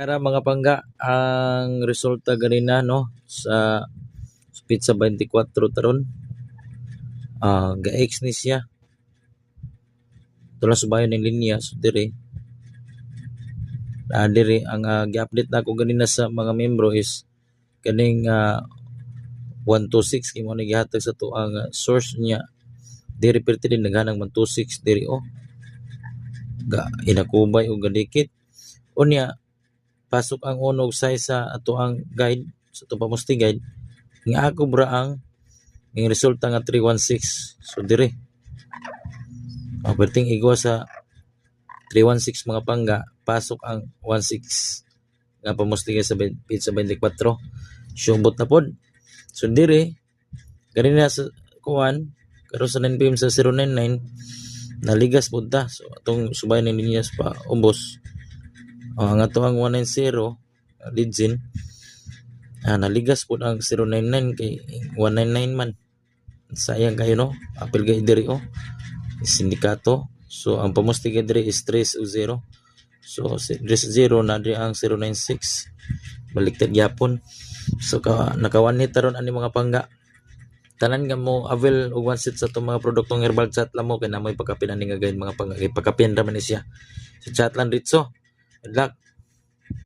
Kara mga pangga, ang resulta ganina no sa pizza 24 taron. Ah, ga-X ni siya. Tula subayon ng linya so dire. Ah, dire ang ah, gi-update na ako ganina sa mga membro is kaning ah, 126 kay mo gihatag sa to ang ah, source niya. Dire perti din naghanang 126 dire oh. Ga inakubay o gadikit. Unya pasok ang unog size sa ato ang guide sa ato pamusti guide. Nga ako bra ang ang resulta nga 316 so dire. Ang perting igwa sa 316 mga pangga pasok ang 16 nga pamusti sa pizza 24 syumbot na pod. So dire kanina sa kuan karon sa 9 pm sa 099 naligas pod ta. So atong subay ng linyas pa ubos Oh, ang ato ang 190 uh, Lidzin ah, naligas po ang 099 kay 199 man. Sayang kayo no? Apil kay diri oh. Sindikato. So ang pamusti kay diri is 3 0 so si 3 0 na diri ang 096 baliktad gyapon so ka nakawan ni taron ani mga pangga. Tanan nga mo avail og one set sa itong mga produktong herbal chat lang mo kay namoy pagkapin ani nga gayon mga pangga. Pagkapin ra man siya. Sa chat lang ditso good luck